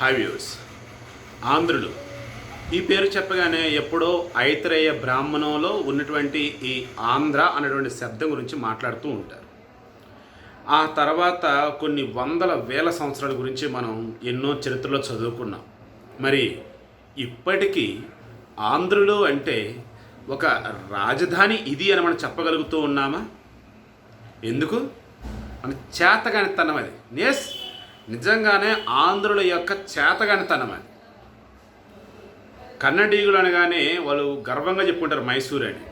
Hi ఆంధ్రులు. ఈ పేరు చెప్పగానే ఎప్పుడో ఐతరేయ బ్రాహ్మణంలో ఉన్నటువంటి ఈ ఆంధ్ర అనేటువంటి శబ్దం గురించి మాట్లాడుతూ ఉంటారు. ఆ తర్వాత కొన్ని వందల వేల సంవత్సరాల గురించి మనం ఎన్నో చరిత్రలో చదువుకున్నాం. మరి ఇప్పటికీ ఆంధ్రులు అంటే ఒక రాజధాని ఇది అని మనం చెప్పగలుగుతూ ఉన్నామా? ఎందుకు? మన చేతగానితనం అది. నేస్ నిజంగానే ఆంధ్రుల యొక్క చేతగానితనం అది కన్నడీయులు అనగానే వాళ్ళు గర్వంగా చెప్పుకుంటారు మైసూర్ అని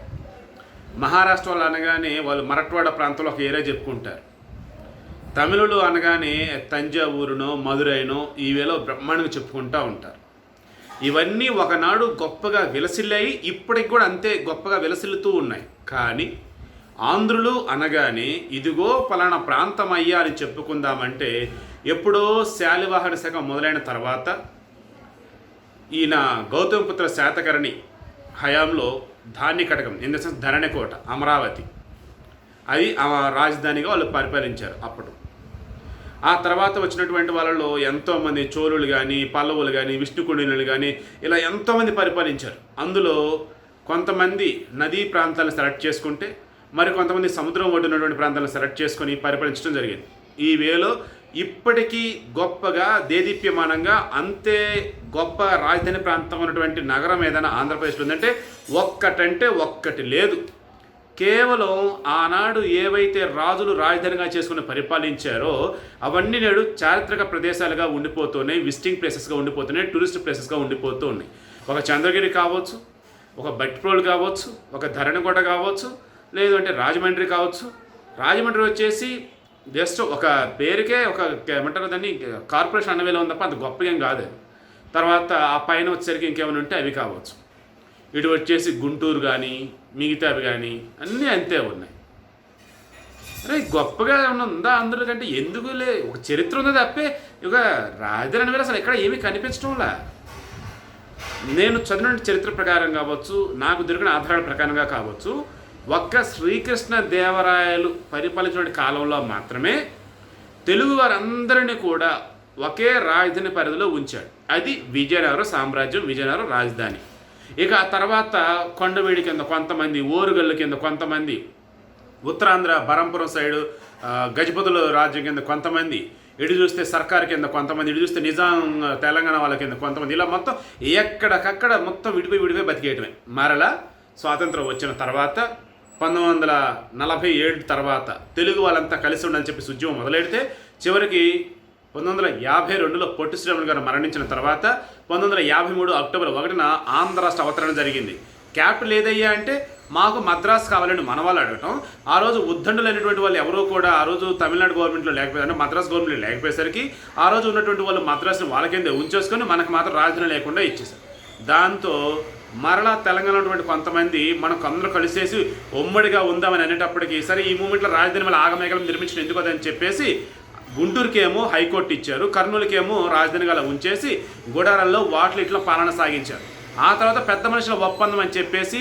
మహారాష్ట్ర వాళ్ళు అనగానే వాళ్ళు మరట్వాడ ప్రాంతంలో ఒక ఏరియా చెప్పుకుంటారు. తమిళులు అనగానే తంజావూరునో మధురైనో ఈ వేలో బ్రహ్మాండంగా చెప్పుకుంటూ ఉంటారు. ఇవన్నీ ఒకనాడు గొప్పగా విలసిల్లాయి ఇప్పటికి కూడా అంతే గొప్పగా విలసిల్లుతూ ఉన్నాయి. కానీ ఆంధ్రులు అనగానే ఇదిగో పలానా ప్రాంతం అయ్యా అని చెప్పుకుందామంటే ఎప్పుడో శాలివాహన శాఖ మొదలైన తర్వాత ఈయన గౌతమపుత్ర శాతకర్ణి హయాంలో Dhanyakatakam in the sense Dharanikota Amaravati. అది ఆ రాజధానిగా వాళ్ళు పరిపాలించారు అప్పుడు. ఆ తర్వాత వచ్చినటువంటి వాళ్ళలో ఎంతోమంది చోళులు కానీ పల్లవులు కానీ విష్ణుకుండినులు కానీ ఇలా ఎంతోమంది పరిపాలించారు. అందులో కొంతమంది నదీ ప్రాంతాలను సెలెక్ట్ చేసుకుంటే మరి కొంతమంది సముద్రం ఒడ్డునటువంటి ప్రాంతాలను సెలెక్ట్ చేసుకొని పరిపాలించడం జరిగింది. ఈ వేలో ఇప్పటికీ గొప్పగా దేదీప్యమానంగా అంతే గొప్ప రాజధాని ప్రాంతం ఉన్నటువంటి నగరం ఏదైనా ఆంధ్రప్రదేశ్లో ఉందంటే ఒక్కటంటే ఒక్కటి లేదు. కేవలం ఆనాడు ఏవైతే రాజులు రాజధానిగా చేసుకుని పరిపాలించారో అవన్నీ నేడు చారిత్రక ప్రదేశాలుగా ఉండిపోతున్నాయి విజిటింగ్ ప్లేసెస్గా ఉండిపోతున్నాయి టూరిస్ట్ ప్లేసెస్గా ఉండిపోతూ ఉన్నాయి ఒక చంద్రగిరి కావచ్చు ఒక బట్ప్రోల్ కావచ్చు ఒక ధరణికోట కావచ్చు లేదు అంటే రాజమండ్రి కావచ్చు. రాజమండ్రి వచ్చేసి జస్ట్ ఒక పేరుకే ఒక ఏమంటారు దాన్ని? కార్పొరేషన్ అన్నవేలో ఉంది తప్ప అంత గొప్ప ఏం కాదు. తర్వాత ఆ పైన వచ్చేసరికి ఇంకేమైనా ఉంటే అవి కావచ్చు. ఇటు వచ్చేసి గుంటూరు కానీ మిగతావి కానీ అన్నీ అంతే ఉన్నాయి. అరే గొప్పగా ఏమన్నా ఉందా అందులో? కంటే ఎందుకు లే? ఒక చరిత్ర ఉంది తప్పే? ఇక రాజధాని వేళ అసలు ఎక్కడ ఏమీ కనిపించడంలా నేను చదివిన చరిత్ర ప్రకారం కావచ్చు నాకు దొరికిన ఆధారాల ప్రకారంగా కావచ్చు ఒక్క శ్రీకృష్ణ దేవరాయలు పరిపాలించిన కాలంలో మాత్రమే తెలుగు వారందరినీ కూడా ఒకే రాజధాని పరిధిలో ఉంచాడు. అది విజయనగరం సామ్రాజ్యం విజయనగరం రాజధాని. ఇక ఆ తర్వాత కొండవేడి కింద కొంతమంది ఓరుగల్లు కింద కొంతమంది ఉత్తరాంధ్ర బరంపురం సైడు గజపతుల రాజ్యం కింద కొంతమంది ఇటు చూస్తే సర్కార్ కింద కొంతమంది ఇటు చూస్తే నిజాం తెలంగాణ వాళ్ళ కింద కొంతమంది. ఇలా మొత్తం ఎక్కడికక్కడ మొత్తం విడిపోయి విడిపోయి బతికేయటమే. మరలా స్వాతంత్రం వచ్చిన తర్వాత పంతొమ్మిది వందల నలభై ఏడు తర్వాత తెలుగు వాళ్ళంతా కలిసి ఉండాలని చెప్పి ఉద్యమం మొదలెడితే చివరికి పంతొమ్మిది వందల యాభై రెండులో పొట్టి శ్రీరాములు గారు మరణించిన తర్వాత పంతొమ్మిది వందల యాభై మూడు అక్టోబర్ ఒకటిన ఆంధ్ర రాష్ట్ర అవతరణ జరిగింది. క్యాపిటల్ ఏదయ్యా అంటే మాకు మద్రాసు కావాలని మన వాళ్ళు అడగటం. ఆ రోజు ఉద్దండులు అనేటువంటి వాళ్ళు ఎవరో కూడా ఆ రోజు తమిళనాడు గవర్నమెంట్లో లేకపోయారు అంటే మద్రాసు గవర్నమెంట్లో లేకపోయేసరికి ఆ రోజు ఉన్నటువంటి వాళ్ళు మద్రాసుని వాళ్ళ కింద ఉంచేసుకొని మనకు మాత్రం రాజధాని లేకుండా ఇచ్చేసారు దాంతో మరలా తెలంగాణ ఉన్నటువంటి కొంతమంది మనకు అందరూ కలిసేసి ఉమ్మడిగా ఉందామని అనేటప్పటికీ సరే ఈ మూమెంట్లో రాజధాని మళ్ళీ ఆగమేఘలం నిర్మించిన ఎందుకు అదని చెప్పేసి గుంటూరుకేమో హైకోర్టు ఇచ్చారు కర్నూలుకేమో రాజధాని గల ఉంచేసి గుడారాల్లో వాటిలు ఇట్లా పాలన సాగించారు. ఆ తర్వాత పెద్ద మనుషుల ఒప్పందం అని చెప్పేసి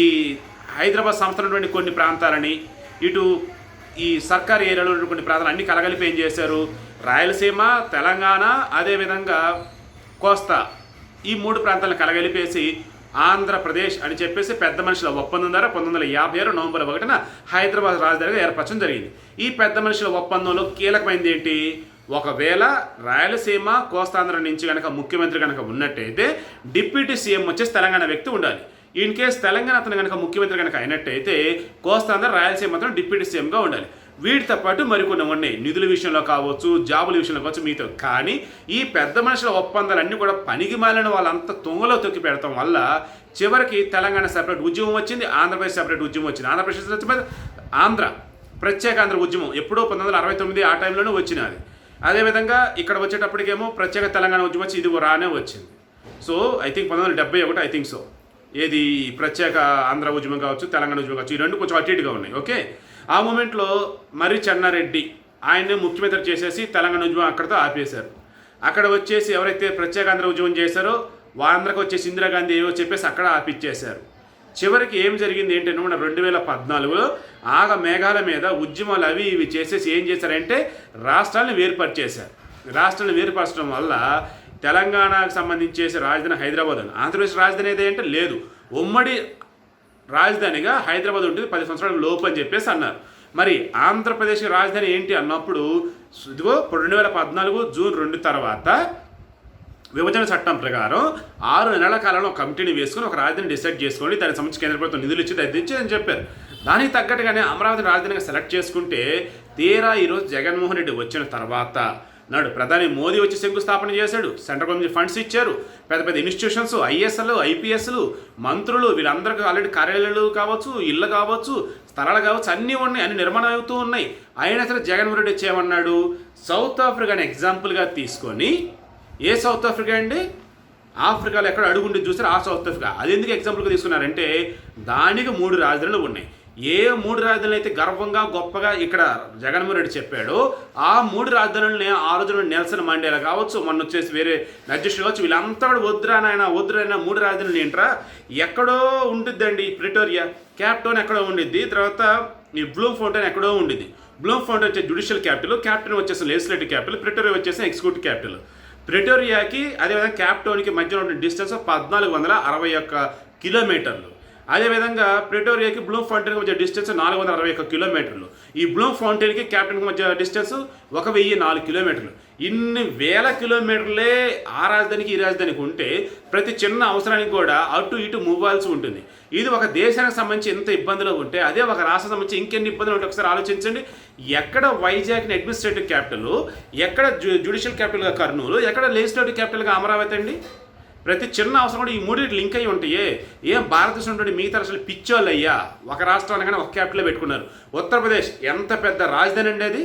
ఈ హైదరాబాద్ సంస్థ ఉన్నటువంటి కొన్ని ప్రాంతాలని ఇటు ఈ సర్కార్ ఏరియాలో ఉన్నటువంటి కొన్ని ప్రాంతాలు అన్ని కలగలిపి ఏం చేశారు? రాయలసీమ తెలంగాణ అదేవిధంగా కోస్తా ఈ మూడు ప్రాంతాలను కలగలిపేసి ఆంధ్రప్రదేశ్ అని చెప్పేసి పెద్ద మనుషుల ఒప్పందం ద్వారా పంతొమ్మిది వందల యాభై ఆరు నవంబర్ ఒకటిన హైదరాబాద్ రాజధానిగా ఏర్పరచడం జరిగింది. ఈ పెద్ద మనుషుల ఒప్పందంలో కీలకమైనది ఏంటి? ఒకవేళ రాయలసీమ కోస్తాంధ్ర నుంచి కనుక ముఖ్యమంత్రి కనుక ఉన్నట్టయితే డిప్యూటీ సీఎం వచ్చేసి తెలంగాణ వ్యక్తి ఉండాలి. ఇన్ కేస్ తెలంగాణ అతను కనుక ముఖ్యమంత్రి కనుక అయినట్టయితే కోస్తాంధ్ర రాయలసీమ మాత్రం డిప్యూటీ సీఎంగా ఉండాలి. వీటితో పాటు మరికొన్ని ఉన్నాయి. నిధుల విషయంలో కావచ్చు జాబుల విషయంలో కావచ్చు మీతో కానీ ఈ పెద్ద మనుషుల ఒప్పందాలన్నీ కూడా పనికి మాలిన వాళ్ళంతా తుంగలో తొక్కి పెడతాం వల్ల చివరికి తెలంగాణ సెపరేట్ ఉద్యమం వచ్చింది ఆంధ్రప్రదేశ్ సెపరేట్ ఉద్యమం వచ్చింది. ఆంధ్రప్రదేశ్ వచ్చి ఆంధ్ర ప్రత్యేక ఆంధ్ర ఉద్యమం ఎప్పుడో పంతొమ్మిది వందల అరవై తొమ్మిది ఆ టైంలోనే వచ్చినది. అదేవిధంగా ఇక్కడ వచ్చేటప్పటికేమో ప్రత్యేక తెలంగాణ ఉద్యమం వచ్చి ఇది రానే వచ్చింది. సో ఐ థింక్ పంతొమ్మిది వందల డెబ్బై ఒకటి ఐ థింక్ సో ఏది ప్రత్యేక ఆంధ్ర ఉద్యమం కావచ్చు తెలంగాణ ఉద్యమం కావచ్చు ఈ రెండు కొంచెం అటు ఇటుగా ఉన్నాయి ఓకే? ఆ మూమెంట్లో మరి చెన్నారెడ్డి ఆయన్ని ముఖ్యమంత్రి చేసేసి తెలంగాణ ఉద్యమం అక్కడితో ఆపేశారు. అక్కడ వచ్చేసి ఎవరైతే ప్రత్యేక ఆంధ్ర ఉద్యమం చేశారో వారందరికి వచ్చేసి ఇందిరాగాంధీ ఏవో చెప్పేసి అక్కడ ఆపిచ్చేశారు. చివరికి ఏం జరిగింది ఏంటంటే మన రెండు వేల పద్నాలుగులో ఆగ మేఘాల మీద ఉద్యమాలు అవి ఇవి చేసేసి ఏం చేశారంటే రాష్ట్రాలను వేర్పరిచేశారు. రాష్ట్రాలను వేరుపరచడం వల్ల తెలంగాణకు సంబంధించి రాజధాని హైదరాబాద్ అని. ఆంధ్రప్రదేశ్ రాజధాని ఏదంటే లేదు. ఉమ్మడి రాజధానిగా హైదరాబాద్ ఉంటుంది పది సంవత్సరాల లోపు అని చెప్పేసి అన్నారు. మరి ఆంధ్రప్రదేశ్ రాజధాని ఏంటి అన్నప్పుడు ఇదిగో రెండు వేల పద్నాలుగు జూన్ రెండు తర్వాత విభజన చట్టం ప్రకారం ఆరు నెలల కాలంలో కమిటీని వేసుకుని ఒక రాజధాని డిసైడ్ చేసుకోండి దానికి సంబంధించి కేంద్ర ప్రభుత్వం నిధులు ఇచ్చి దద్దించి అని చెప్పారు. దానికి తగ్గట్టుగానే అమరావతి రాజధానిగా సెలెక్ట్ చేసుకుంటే తీరా ఈరోజు జగన్మోహన్ రెడ్డి వచ్చిన తర్వాత నాడు ప్రధాని మోదీ వచ్చి శంకుస్థాపన చేశాడు. సెంట్రల్ గవర్నమెంట్ ఫండ్స్ ఇచ్చారు. పెద్ద పెద్ద ఇన్స్టిట్యూషన్స్ ఐఎస్ఎల్ ఐపీఎస్లు మంత్రులు వీళ్ళందరికీ ఆల్రెడీ కార్యాలయాలు కావచ్చు ఇళ్ళు కావచ్చు స్థలాలు కావచ్చు అన్నీ ఉన్నాయి అన్ని నిర్మాణం అవుతూ ఉన్నాయి. అయినా సరే జగన్మోహన్ రెడ్డి వచ్చేమన్నాడు సౌత్ ఆఫ్రికాని ఎగ్జాంపుల్గా తీసుకొని ఏ సౌత్ ఆఫ్రికా అండి? ఆఫ్రికాలో ఎక్కడ అడుగుండి చూసారు? ఆ సౌత్ ఆఫ్రికా. అది ఎందుకు ఎగ్జాంపుల్గా తీసుకున్నారంటే దానికి మూడు రాజధానులు ఉన్నాయి. ఏ మూడు రాజధానులు అయితే గర్వంగా గొప్పగా ఇక్కడ జగన్మోహన్ రెడ్డి చెప్పాడు ఆ మూడు రాజధానులని ఆ రోజున నెల్సన్ మండేలా కావచ్చు మొన్న వచ్చేసి వేరే అధ్యక్షుడు కావచ్చు వీళ్ళంతా కూడా వద్దురా నాయన వద్దురైనా మూడు రాజధానులు ఏంట్రా? ఎక్కడో ఉంటుందండి ప్రిటోరియా. క్యాప్టోన్ ఎక్కడో ఉండిద్ది తర్వాత ఈ బ్లూమ్ ఫౌంటైన్ ఎక్కడో ఉండిద్ది. బ్లూమ్ ఫౌంటైన్ వచ్చే జ్యుడిషియల్ క్యాపిటల్ క్యాప్టెన్ వచ్చేసి లెజిస్లేటివ్ క్యాపిటల్ ప్రిటోరియా వచ్చేసి ఎగ్జిక్యూటివ్ క్యాపిటల్. ప్రిటోరియాకి అదేవిధంగా క్యాప్టోన్కి మధ్యలో ఉన్న డిస్టెన్స్ పద్నాలుగు వందల అరవై ఒక్క కిలోమీటర్లు. అదేవిధంగా ప్రిటోరియాకి బ్లూమ్ ఫౌంటైన్కి మధ్య డిస్టెన్స్ నాలుగు వందల అరవై ఒక్క కిలోమీటర్లు. ఈ బ్లూమ్ ఫౌంటైన్కి క్యాప్టెన్కి మధ్య డిస్టెన్స్ ఒక వెయ్యి నాలుగు కిలోమీటర్లు. ఇన్ని వేల కిలోమీటర్లే ఆ రాజధానికి ఈ రాజధానికి ఉంటే ప్రతి చిన్న అవసరానికి కూడా అటు ఇటు మూవాల్సి ఉంటుంది. ఇది ఒక దేశానికి సంబంధించి ఎంత ఇబ్బందులు ఉంటే అదే ఒక రాష్ట్రం సంబంధించి ఇంకెన్ని ఇబ్బందులు ఉంటే ఒకసారి ఆలోచించండి. ఎక్కడ వైజాగ్ని అడ్మినిస్ట్రేటివ్ క్యాపిటల్ ఎక్కడ జ్యుడిషియల్ క్యాపిటల్గా కర్నూలు ఎక్కడ లెజిస్లేటివ్ క్యాపిటల్గా అమరావతి అండి? ప్రతి చిన్న అవసరం కూడా ఈ మూడింటి లింక్ అయి ఉంటాయి ఏం భారతదేశంలో మిగతా అసలు పిచ్చోళ్ళు అయ్యా ఒక రాష్ట్రాన్ని కానీ ఒక క్యాపిటల్ పెట్టుకున్నారు. ఉత్తరప్రదేశ్ ఎంత పెద్ద రాజధాని అండి అది?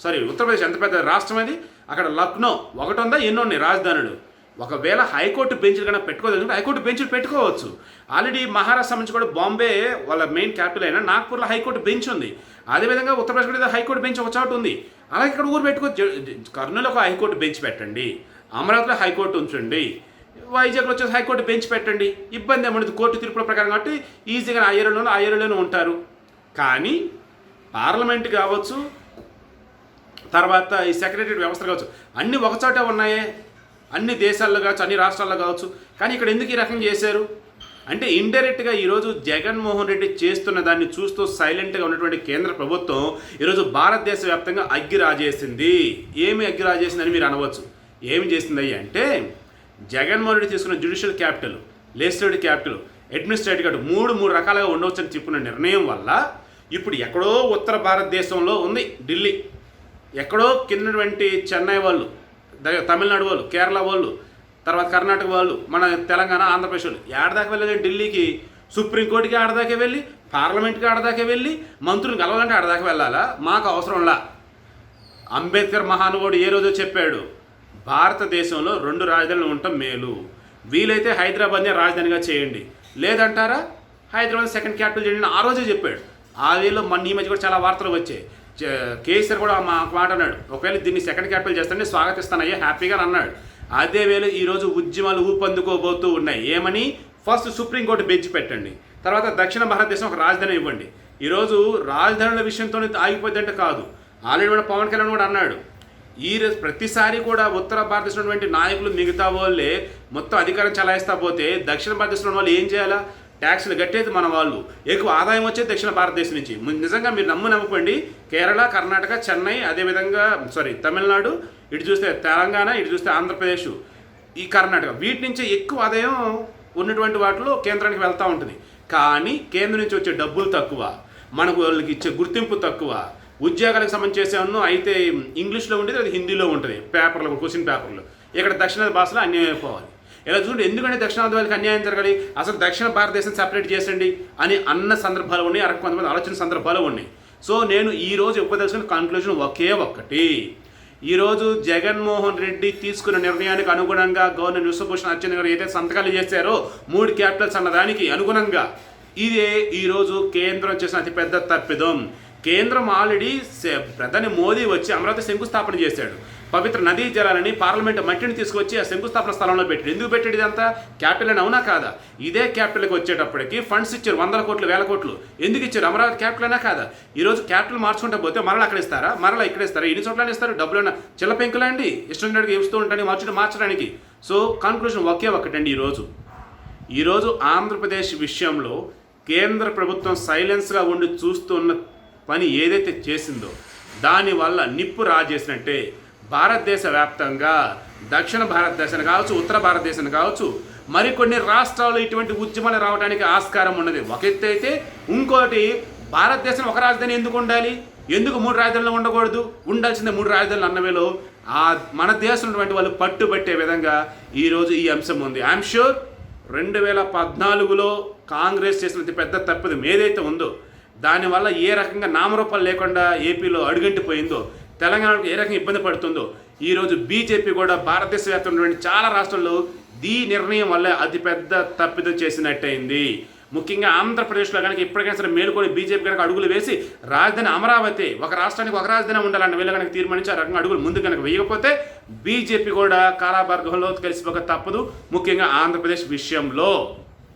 సారీ ఉత్తరప్రదేశ్ ఎంత పెద్ద రాష్ట్రం అది? అక్కడ లక్నో ఒకటి ఉందా? ఎన్నో ఉన్నాయి రాజధానులు. ఒకవేళ హైకోర్టు బెంచ్లు కన్నా పెట్టుకోదలుచుకుంటే హైకోర్టు బెంచ్లు పెట్టుకోవచ్చు. ఆల్రెడీ మహారాష్ట్ర నుంచి కూడా బాంబే వాళ్ళ మెయిన్ క్యాపిటల్ అయినా నాగ్పూర్లో హైకోర్టు బెంచ్ ఉంది. అదేవిధంగా ఉత్తరప్రదేశ్ కూడా హైకోర్టు బెంచ్ ఒక చోట ఉంది. అలాగే ఇక్కడ ఊరు పెట్టుకోవచ్చు కర్నూలు ఒక హైకోర్టు బెంచ్ పెట్టండి. అమరావతిలో హైకోర్టు ఉంచండి. వైజాగ్లో వచ్చేసి హైకోర్టు బెంచ్ పెట్టండి. ఇబ్బంది ఏమన్నది కోర్టు తీర్పుల ప్రకారం కాబట్టి ఈజీగా ఆ ఏరియాలోనూ ఆ ఉంటారు. కానీ పార్లమెంట్ కావచ్చు తర్వాత ఈ సెక్రటరీ వ్యవస్థ కావచ్చు అన్నీ ఒకచోటే ఉన్నాయే. అన్ని దేశాల్లో కావచ్చు అన్ని రాష్ట్రాల్లో కావచ్చు. కానీ ఇక్కడ ఎందుకు ఈ రకం చేశారు? అంటే ఇండైరెక్ట్గా ఈరోజు జగన్మోహన్ రెడ్డి చేస్తున్న దాన్ని చూస్తూ సైలెంట్గా ఉన్నటువంటి కేంద్ర ప్రభుత్వం ఈరోజు భారతదేశ వ్యాప్తంగా అగ్గి రాజేసింది ఏమి అగ్గి రాజేసిందని మీరు అనవచ్చు. ఏమి చేసింది అంటే జగన్మోహన్ రెడ్డి తీసుకున్న judicial capital legislative capital administrative capital మూడు మూడు రకాలుగా ఉండవచ్చని చెప్పుకున్న నిర్ణయం వల్ల ఇప్పుడు ఎక్కడో ఉత్తర భారతదేశంలో ఉంది ఢిల్లీ. ఎక్కడో కిందటువంటి చెన్నై వాళ్ళు తమిళనాడు వాళ్ళు కేరళ వాళ్ళు తర్వాత కర్ణాటక వాళ్ళు మన తెలంగాణ ఆంధ్రప్రదేశ్ వాళ్ళు ఏడదాకా వెళ్ళాలి. ఢిల్లీకి సుప్రీంకోర్టుకి ఆడదాకే వెళ్ళి పార్లమెంట్కి ఆడదాకే వెళ్ళి మంత్రులు కలవాలంటే ఆడదాకా వెళ్ళాలా? మాకు అవసరంలా అంబేద్కర్ మహానుభావుడు ఏ రోజో చెప్పాడు భారతదేశంలో రెండు రాజధానులు ఉండటం మేలు. వీలైతే హైదరాబాద్నే రాజధానిగా చేయండి. లేదంటారా? హైదరాబాద్ సెకండ్ క్యాపిటల్ చేయండి ఆ రోజే చెప్పాడు. ఆ వేలో మన ఈ మధ్య కూడా చాలా వార్తలు వచ్చాయి. కేసీఆర్ కూడా మా మాట అన్నాడు. ఒకవేళ దీన్ని సెకండ్ క్యాపిటల్ చేస్తానని స్వాగతిస్తానయ్యా హ్యాపీగా అన్నాడు. అదే వేళ ఈరోజు ఉద్యమాలు ఊపందుకోబోతూ ఉన్నాయి. ఏమని? ఫస్ట్ సుప్రీంకోర్టు బెంచ్ పెట్టండి. తర్వాత దక్షిణ భారతదేశం ఒక రాజధాని ఇవ్వండి. ఈరోజు రాజధానుల విషయంతో ఆగిపోద్దంటే కాదు. ఆల్రెడీ మన పవన్ కళ్యాణ్ కూడా అన్నాడు. ఈ రోజు ప్రతిసారి కూడా ఉత్తర భారతదేశంలోటువంటి నాయకులు మిగతా వాళ్ళే మొత్తం అధికారం చలాయిస్తా పోతే దక్షిణ భారతదేశంలో వాళ్ళు ఏం చేయాలా? ట్యాక్స్లు కట్టేది మన వాళ్ళు. ఎక్కువ ఆదాయం వచ్చేది దక్షిణ భారతదేశం నుంచి. నిజంగా మీరు నమ్ము నమ్మకండి. కేరళ కర్ణాటక చెన్నై అదేవిధంగా సారీ తమిళనాడు ఇటు చూస్తే తెలంగాణ ఇటు చూస్తే ఆంధ్రప్రదేశ్ ఈ కర్ణాటక. వీటి నుంచి ఎక్కువ ఆదాయం ఉన్నటువంటి వాటిలో కేంద్రానికి వెళ్తూ ఉంటుంది. కానీ కేంద్రం నుంచి వచ్చే డబ్బులు తక్కువ. మనకు వాళ్ళకి ఇచ్చే గుర్తింపు తక్కువ. ఉద్యోగాలకు సంబంధించి చేసాను అయితే ఇంగ్లీష్లో ఉండేది అది హిందీలో ఉంటుంది పేపర్లో క్వశ్చన్ పేపర్లో. ఇక్కడ దక్షిణాది భాషలో అన్యాయం అయిపోవాలి. ఇలా చూడండి ఎందుకంటే దక్షిణాది వాళ్ళకి అన్యాయం జరగాలి? అసలు దక్షిణ భారతదేశం సెపరేట్ చేసండి అని అన్న సందర్భాలు ఉన్నాయి అరకు కొంతమంది ఆలోచన సందర్భాలు ఉన్నాయి. సో నేను ఈరోజు రోజు ఉపదర్శన కన్క్లూజన్ ఒకే ఒక్కటి. ఈరోజు జగన్మోహన్ రెడ్డి తీసుకున్న నిర్ణయానికి అనుగుణంగా గవర్నర్ విశ్వభూషణ్ అచ్చెన్ గారు ఏదైతే సంతకాలు చేశారో మూడు క్యాపిటల్స్ అన్నదానికి అనుగుణంగా ఇదే ఈరోజు కేంద్రం చేసిన అతిపెద్ద తప్పిదం. కేంద్రం ఆల్రెడీ ప్రధాని మోదీ వచ్చి అమరావతి శంకుస్థాపన చేశాడు. పవిత్ర నదీ జలాలని పార్లమెంట్ మట్టిని తీసుకొచ్చి ఆ శంకుస్థాపన స్థలంలో పెట్టాడు. ఎందుకు పెట్టాడు ఇదంతా? క్యాపిటల్ అని అవునా కాదా? ఇదే క్యాపిటల్కి వచ్చేటప్పటికి ఫండ్స్ ఇచ్చారు వందల కోట్లు వేల కోట్లు. ఎందుకు ఇచ్చారు? అమరావతి క్యాపిటల్ అయినా కాదా? ఈరోజు క్యాపిటల్ మార్చుకుంటే పోతే మరలా అక్కడ ఇస్తారా? మరలా ఇక్కడ ఇస్తారా? ఎన్ని చోట్ల ఇస్తారు? డబ్బులు చిల్ల పెంకులా అండి? ఇష్టం ఇస్తూ ఉంటాను మార్చుకుంటే మార్చడానికి. సో కన్క్లూషన్ ఒకే ఒకటండి ఈరోజు. ఈరోజు ఆంధ్రప్రదేశ్ విషయంలో కేంద్ర ప్రభుత్వం సైలెన్స్గా ఉండి చూస్తున్న పని ఏదైతే చేసిందో దానివల్ల నిప్పు రాజేసినట్టే భారతదేశ వ్యాప్తంగా దక్షిణ భారతదేశం కావచ్చు ఉత్తర భారతదేశం కావచ్చు మరికొన్ని రాష్ట్రాలు ఇటువంటి ఉద్యమాలు రావడానికి ఆస్కారం ఉన్నది. ఒక ఎత్తు అయితే ఇంకోటి భారతదేశం ఒక రాజధాని ఎందుకు ఉండాలి? ఎందుకు మూడు రాజధానులు ఉండకూడదు? ఉండాల్సిందే మూడు రాజధానులు అన్నవేలో ఆ మన దేశం ఉన్నటువంటి వాళ్ళు పట్టుబట్టే విధంగా ఈరోజు ఈ అంశం ఉంది. ఐఎమ్ షూర్ రెండు వేల పద్నాలుగులో కాంగ్రెస్ చేసిన పెద్ద తప్పిదం. ఏదైతే ఉందో దానివల్ల ఏ రకంగా నామరూపాలు లేకుండా ఏపీలో అడుగంటిపోయిందో తెలంగాణకు ఏ రకంగా ఇబ్బంది పడుతుందో ఈరోజు బీజేపీ కూడా భారతదేశ వ్యాప్తంగా చాలా రాష్ట్రాల్లో ఈ నిర్ణయం వల్ల అతిపెద్ద తప్పిదం చేసినట్టయింది. ముఖ్యంగా ఆంధ్రప్రదేశ్లో కనుక ఇప్పటికైనా సరే మేలుకొని బీజేపీ కనుక అడుగులు వేసి రాజధాని అమరావతి ఒక రాష్ట్రానికి ఒక రాజధాని ఉండాలని వీళ్ళు కనుక తీర్మానించి ఆ రకంగా అడుగులు ముందు కనుక వేయకపోతే బీజేపీ కూడా కాలాభార్గంలో కలిసిపోక తప్పదు ముఖ్యంగా ఆంధ్రప్రదేశ్ విషయంలో.